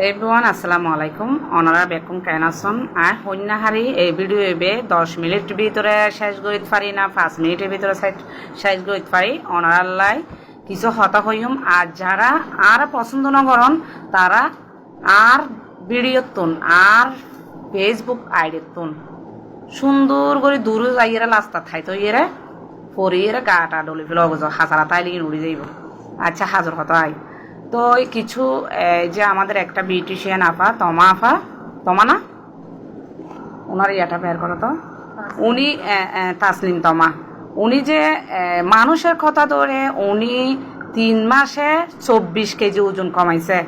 Everyone আসসালামু আলাইকুম। অনারা বেকুম কেনাসন আর হন্যাহারি, এই ভিডিও এবে দশ মিনিট ভিতরে শেষ করিতে পারি না, পাঁচ মিনিটের ভিতরে শেষ- করিতে পারি। অনারাল্লাই কিছু হতা হইম আর যারা আর পছন্দ না করন, তারা আর ভিডিও তুন, আর ফেসবুক আইডির তুন। সুন্দর করে দূরে যাইয়েরা লাস্তা থাই তো ইয়েরে পরিয়ে গাটা ডলি ফেলে অগজ হাজারা তাই লিগে উড়ে যাইব। আচ্ছা হাজার হতো আই। তো ওই কিছু যে আমাদের একটা বিউটিশিয়ান আপা তমা আপা তমা না? ওনার ইয়াটা বের করো তো। উনি তাসলিম তমা। উনি যে মানুষের কথা ধরে উনি তিন মাসে চব্বিশ কেজি ওজন কমাইছে।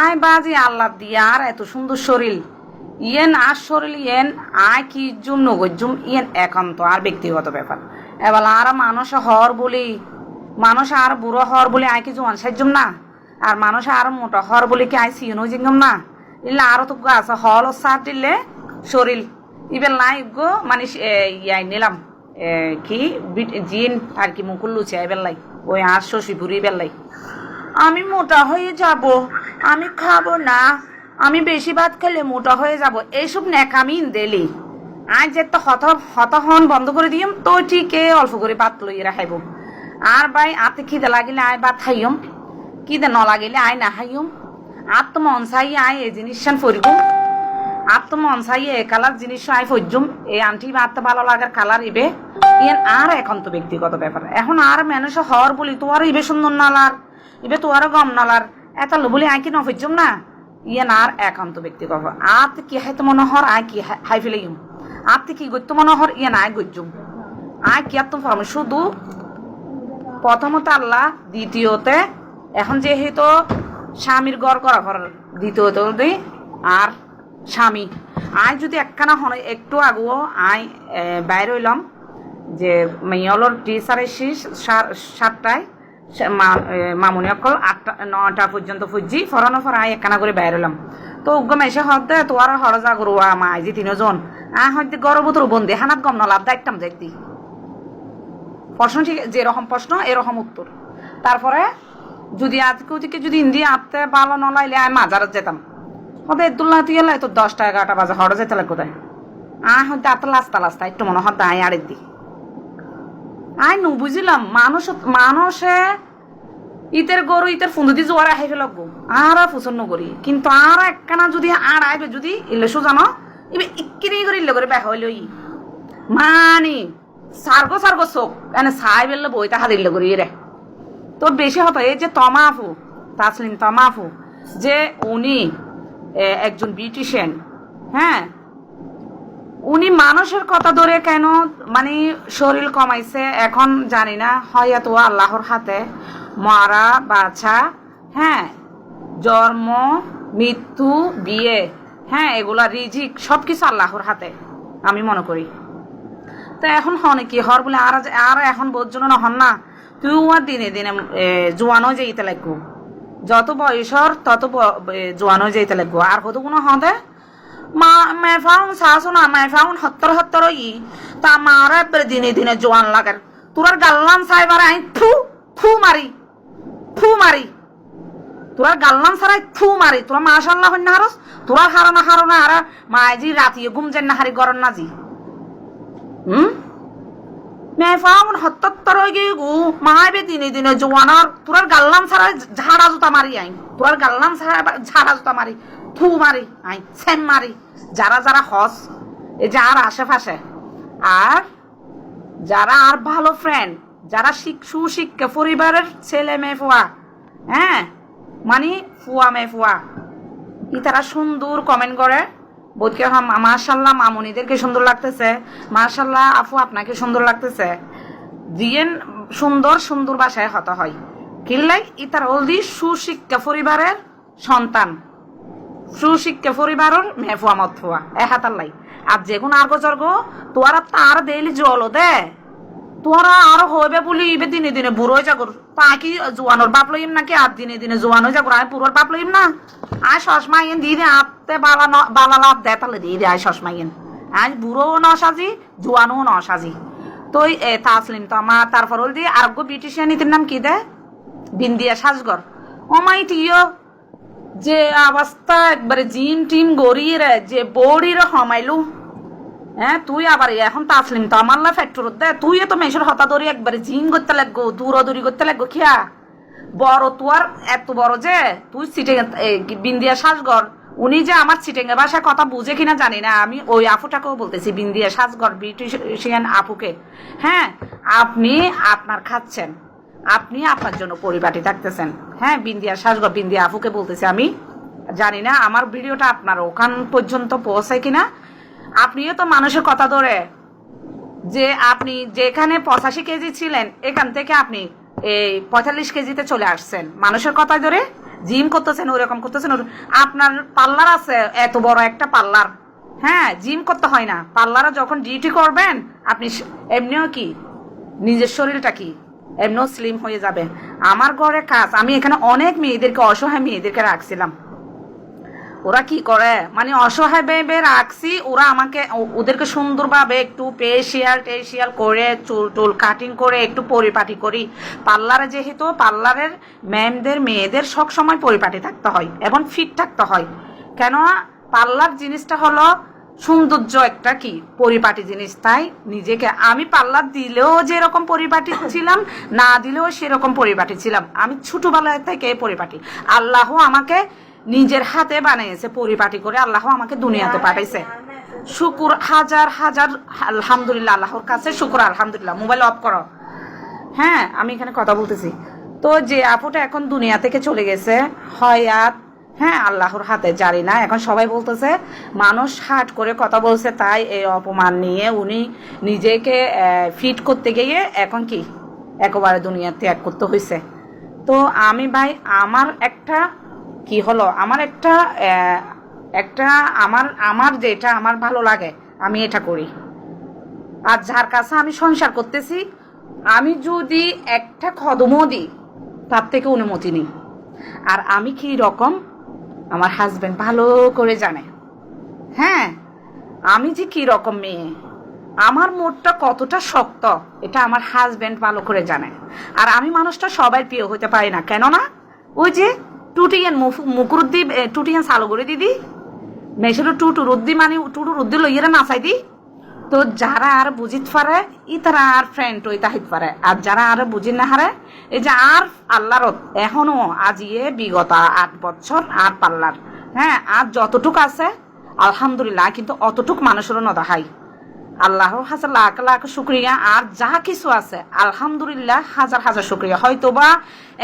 আয় বাজি আল্লাহ দিয়া আর এত সুন্দর শরীর। ইয়েন আর শরীর ইয়েন আয় কি জুম নগজুম ইয়েন একান্ত আর ব্যক্তিগত ব্যাপার। এবার আর মানুষ হর বলি মানুষ আর বুড়ো হর বলে আয় কি জোয়ান সাজ্জুম না। আর মানুষ আর মোটা হর বলে কি আয় সিয়নো জিঙ্গম না। ইল্লা আরও তো আছে, হল ও সার দিলে শরীর। ইবেল নাই গো মানে ইয়াই নিলাম। কি? জিন আর কি মুকুল লুচে এবেলাই ওই আর শশী শশীপুরি বেলাই আমি মোটা হয়ে যাব, আমি খাব না। আমি বেশি ভাত খেলে মোটা হয়ে যাব এইসব ন্যাকামি দেলি। আজ যে তো হত হতহন বন্ধ করে দিম, তো ঠিকই অল্প করে ভাত লইয়ে রাখাইব। আর ভাই, আতে খিদে লাগিলে আয় ভাত খাইম খিদে ন লাগিলে আয় না খাইম আর তো মন চাই আয়, এই জিনিস ফরিব আর তো মন চাই এ কালার জিনিস আয় ফজ্জুম এই আন্টি ভাত ভালো লাগার কালার ইবে ইয়ান আর এখন তো ব্যক্তিগত ব্যাপার। এখন আর মানুষ হর বলি তোমার ইবে সুন্দর নালার ইবে তোমার গম নালার এত বলি আয় কি নফজ্জুম না? ইয়ান আর একান্ত ব্যক্তিগত। আত কি হাইতে মনে হর আয় কি হাই- ফেলে ইম আত কি গত্য মনে হর ইয়ান আয় গজ্জুম আয় কি আর তুমি ফরম শুধু প্রথমত আল্লাহ, দ্বিতীয়তে, এখন যেহেতু স্বামীর গড় করা ঘর, দ্বিতীয়ত আর স্বামী। আই যদি একখানা হন, একটু আগুও আই বাইরে হইলাম যে মেয়লর টিচার এসি সাতটায় মামুনি অকল আটটা নটা পর্যন্ত ফুজি, ফরানো ফর আই একখানা করে বাইরে হইলাম। তো উগ্গম এসে হদ্দে তোয়ার হরজা গরুয়া মা আইজি তিনজন আহ হয়তো গর্ভবতর বন্দি হানাত গম নলাভ দায়িত্বাম দেখতি প্রশ্ন ঠিক যেরকম প্রশ্ন, এরকম উত্তর। তারপরে যদি আজকে ওদিকে যদি ইন্দি আনতে ভালো নলাইলে আমি মাজারত যেতাম। হবে এদুল্লাহ তুই এলাই তো দশটা, এগারোটা বাজে হরে যেতে লাগবে কোথায় আয় হয়তো আত লাস্তা লাস্তা একটু মনে হয় দায় আড়ের দি আয় নু, বুঝিলাম, মানুষ, মানুষে ইতের গরু, ইতের ফুন্দু দি জোয়ার আহে ফেলক গো আর পছন্দ করি। কিন্তু আর একখানা যদি আর আইবে যদি ইলে সুজানো ইবে ইক্কিরি করে ইলে করে বেহা হইল মানে সার্গো সার্গো চোখ এনে চাই বেললে বইটা হাদিল করি রে তো বেশি হতো এই যে তমাফু তাসলিম তমাফু যে উনি একজন বিউটিশিয়ান হ্যাঁ উনি মানুষের কথা ধরে কেন মানে শরীর কমাইছে, এখন জানি না। হয় হয়তো আল্লাহর হাতে মারা বাছা হ্যাঁ জন্ম, মৃত্যু, বিয়ে হ্যাঁ এগুলা রিজিক সব কিছু আল্লাহর হাতে, আমি মনে করি। তো এখন হনে কি? হর বলে আর আর এখন বোঝনো না হন না। তুই আর দিনে দিনে জোয়ানো যেতে লাগবো। যত বয়সর তত জোয়ানো যেতে লাগবো। আর কত কোনো হদে মা মেফাউন শাসু না মেফাউন হত্তর হত্তর ই। তা মারা একবারে দিনে দিনে জোয়ান লাগার। তোরার গাল্লাম সাইবার আই থু থু মারি। থু মারি। তোরার গাল্লাম সারাই থু মারি। তোরা মাশাল্লাহ হন না হারস? তোরা হারো না হারো না। আর মায়েজি রাতি ঘুম যেন না হারি, গরম না জি। হুম মে ফাউন হত্তর হয়ে গিয়ে গু মায় বে দিনে দিনে জোয়ানার তোরার গাল্লাম ছাড়া ঝাড়া জুতা মারি আইন তোরার গাল্লাম ছাড়া ঝাড়া জুতা মারি থু মারি আইন সেম মারি যারা যারা হস এই যে আর আশেপাশে আর যারা আর ভালো ফ্রেন্ড যারা শিক সুশিক্ষা পরিবারের ছেলে মেয়ে ফুয়া হ্যাঁ মানে ফুয়া মেয়ে ফুয়া ই তারা সুন্দর কমেন্ট করে বোধকে মার্শাল্লাহ মামুনিদেরকে সুন্দর লাগতেছে। মার্শাল্লাহ আপু আপনাকে সুন্দর লাগতেছে। দিয়েন সুন্দর সুন্দর বাসায় হতা হয়। কিল্লাই ইতার তার অলদি সুশিক্ষা পরিবারের সন্তান। সুশিক্ষা পরিবারের মেহফুয়া মথুয়া এ হাতাল্লাই আর যে কোনো আর্গ জর্গ তোয়ারা তার দেলি জল দে। তোরা আর হইবে বলি ইবে দিনে দিনে বুড়ো যাগর তা কি জোয়ানোর বাপ লইম নাকি? আর দিনে দিনে জোয়ান হয়ে যাগর আমি পুরোর বাপ লইম না? আয় সসমা ইন দিয়ে দে, আত্তে বালা বালা লাভ দে তাহলে দিয়ে দে, আয় সসমা ইন আজ বুড়োও ন সাজি জোয়ানও ন সাজি। তো এ, তাসলিম তো আমার তারপর হল দিয়ে আরোগ্য বিউটিশিয়ান ইতির নাম কি দে? বিন্দিয়া সাজগর। ও মাই টিও যে অবস্থা একবারে জিম টিম গড়িয়ে রে, যে বড়ির হমাইলু। হ্যাঁ তুই আবার এখন তাসলিম তো আমার লা ফ্যাক্টর দে। তুই তো মেশর হতা ধরি একবারে জিম করতে লাগবো, দূরদূরি করতে লাগবো, খিয়া। বড় তুয়ার এত বড় যে, তুই সিটে বিন্দিয়া সাজগর, উনি যে আমার সিটেঙ্গে ভাষায় কথা বুঝে কিনা জানি না, আমি ওই আপুটাকেও বলতেছি, বিন্দিয়া সাজগর ব্রিটিশিয়ান আপুকে হ্যাঁ আপনি আপনার খাচ্ছেন, আপনি আপনার জন্য পরিপাটি থাকতেছেন। হ্যাঁ বিন্দিয়া সাজগর, বিন্দিয়া আপুকে বলতেছি আমি, জানি না আমার ভিডিওটা আপনার ওখান পর্যন্ত পৌঁছায় কিনা আপনিও তো মানুষের কথা ধরে। যে আপনি যেখানে পঁচাশি কেজি ছিলেন, এখান থেকে আপনি এই পঁয়তাল্লিশ কেজিতে চলে আসছেন। মানুষের কথা ধরে জিম করতেছেন ওরকম করতেছেন। আপনার পার্লার আছে, এত বড় একটা পার্লার। হ্যাঁ জিম করতে হয় না। পার্লারে যখন ডিউটি করবেন, আপনি এমনিও কি? নিজের শরীরটা কি? এমনিও স্লিম হয়ে যাবে। আমার ঘরে কাজ, আমি এখানে অনেক মেয়েদেরকে, অসহায় মেয়েদেরকে রাখছিলাম। ওরা কি করে? মানে অসহায় ভেবে রাখছি ওরা আমাকে ওদেরকে সুন্দরভাবে একটু পেশিয়াল টেশিয়াল করে চুল, টুল কাটিং করে একটু পরিপাটি করি। পার্লারে যেহেতু, পার্লারের ম্যামদের মেয়েদের সব সময় পরিপাটি থাকতে হয় এবং ফিট থাকতে হয়। কেন পার্লার জিনিসটা হলো সৌন্দর্য একটা কি? পরিপাটি জিনিস, তাই? নিজেকে আমি পার্লার দিলেও যেরকম পরিপাটি ছিলাম, না দিলেও সেরকম পরিপাটি ছিলাম। আমি ছোটবেলায় থেকে পরিপাটি। আল্লাহ আমাকে নিজের হাতে বানিয়েছে, পরিপাটি করে আল্লাহ আমাকে দুনিয়াতে পাঠাইছে। শুকুর, হাজার হাজার, আলহামদুলিল্লাহ, আল্লাহর কাছে শুকুর, আলহামদুলিল্লাহ। মোবাইল অফ করো। হ্যাঁ আমি এখানে কথা বলতেছি। তো যে আপুটা এখন দুনিয়া থেকে চলে গেছে হয়াত হ্যাঁ আল্লাহর হাতে, জানি না। এখন সবাই বলতেছে, মানুষ হাট করে কথা বলছে, তাই এই অপমান নিয়ে উনি নিজেকে ফিট করতে গিয়ে এখন কি? একেবারে দুনিয়া ত্যাগ করতে হয়েছে তো আমি ভাই, আমার একটা কি হলো? আমার একটা একটা আমার আমার যেটা আমার ভালো লাগে, আমি এটা করি। আর যার কাছে আমি সংসার করতেছি, আমি যদি একটা কদমও দিই, তার থেকে অনুমতি নিই। আর আমি কি রকম? আমার হাজব্যান্ড ভালো করে জানে। হ্যাঁ আমি যে কি রকম মেয়ে? আমার মোটটা কতটা শক্ত, এটা আমার হাজব্যান্ড ভালো করে জানে। আর আমি মানুষটা সবাই প্রিয় হতে পারি না, কেননা ওই যে টুটিয়ান মুকুরুদ্দি টুটিয়ান সালগুড়ি দিদি। মেশিনো টুটু রুদ্দি মানে টুটু রুদ্দি লইয়েরা নাচাই দি। তো যারা আর বুঝিত পারে ই তারা আর ফ্রেন্ড ওই তাহিত পারে। আর যারা আর বুঝি না হারে, এই যে আর আল্লাহর এখনও আজিয়ে বিগত আট বছর আর পাল্লার। হ্যাঁ আর যতটুক আছে, আলহামদুলিল্লাহ, কিন্তু অতটুক মানুষেরও নদাহাই। আল্লাহ হাজার লাখ লাখ শুক্রিয়া। আর যা কিছু আছে, আলহামদুলিল্লাহ হাজার হাজার শুক্রিয়া। হয়তো বা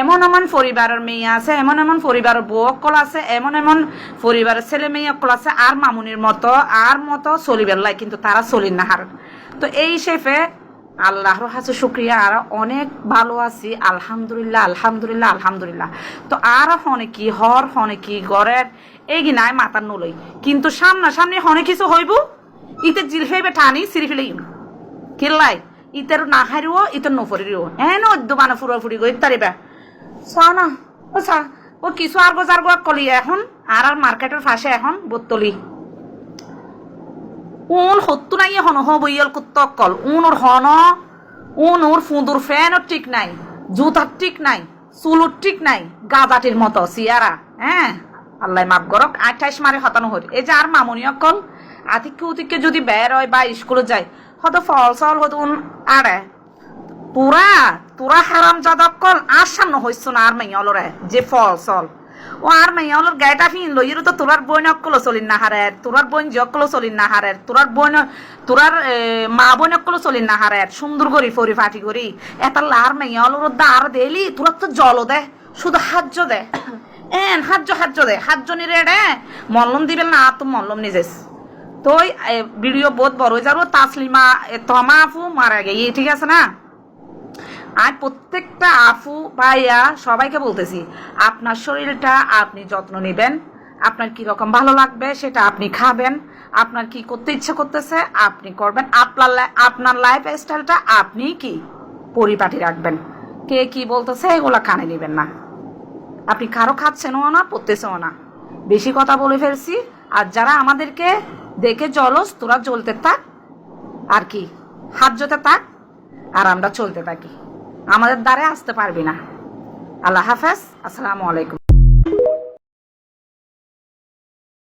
এমন এমন পরিবারের মেয়ে আছে, এমন এমন পরিবারের বউ অকল আছে, এমন এমন পরিবারের ছেলে মেয়ে অকল আছে, আর মামুনির মতো, আর মতো চলিবার লাই কিন্তু তারা চলির না হার। তো এই শেফে আল্লাহর হাজার শুক্রিয়া, আর অনেক ভালো আছি, আলহামদুলিল্লাহ আলহামদুলিল্লাহ আলহামদুলিল্লাহ। তো আর হনে কি হর, হনে কি গড়ের, এই নাই মাতার নলই। কিন্তু সামনা সামনে হনে কিছু হইব? ইতে জিল ফেবে টানি সিরি ফেলে কিল্লাই ইতের না হারিও ইতের নফরিও অদ্য বানা ফুরা ফুরি গই তারিবা চা না ও চা ও কিছু আর গোজার গোয়া কলি এখন আর আর মার্কেটের পাশে এখন বোতলি উন হত্তু নাই হন হ বইয়াল কুত্ত কল উন ওর হন উন ওর ফুঁদুর ফ্যানও ঠিক নাই জুতার ঠিক নাই চুলুর ঠিক নাই গাজাটির মতো সিয়ারা হ্যাঁ আল্লাহ মাপ গরক আঠাইশ মারে হতানো হই এই যে আর মামুনি অকল আতিককে উতিককে যদি বের হয় বা স্কুলে যায়, হয়তো ফল সল উন আড়ে। তোরা তোরা হারাম যাদব আর সামনে হইছ না আর মাইয়ালরে যে ফল সল। ও আর মাইয়ালর গাইটা ফিন লইয়ের তো তোরার বইন অকল চলিন না হারের তোরার বইন যে অকল চলিন না হারের তোরার বইন তোরার মা বইন অকল চলিন না হারের সুন্দর করি, ফরি ফাটি করি। এটা লার মাইয়ালর দার দেলি, তোরা তো জল দে, শুধু হাজ্য দে। এন হাজ্য হাজ্য দে হাজ্য নিরে রে। মল্লম দিবেন না, তো মল্লম নিজেস। তো এই ভিডিও বহুত বড় হয়ে যাব, তাসলিমা তমা আপু মারা গেই ঠিক আছে না? আর প্রত্যেকটা আফু ভাইয়া সবাইকে বলতেছি, আপনার শরীরটা আপনি যত্ন নেবেন, আপনার কি রকম ভালো লাগবে সেটা আপনি খাবেন, আপনার কি করতে ইচ্ছে করতেছে আপনি করবেন, আপনার আপনার লাইফ স্টাইলটা আপনি কি পরিপাটি রাখবেন, কে কি বলতেছে এগুলা কানে নেবেন না। আপনি কারও খাচ্ছেনও না পড়তেছেও না। বেশি কথা বলে ফেলছি, আর যারা আমাদেরকে দেখে জলস, তোরা চলতে থাক, আর কি, হাত জোতে থাক, আর আমরা চলতে থাকি। আমাদের দ্বারে আসতে পারবি না। আল্লাহ হাফেজ, আসসালামু আলাইকুম।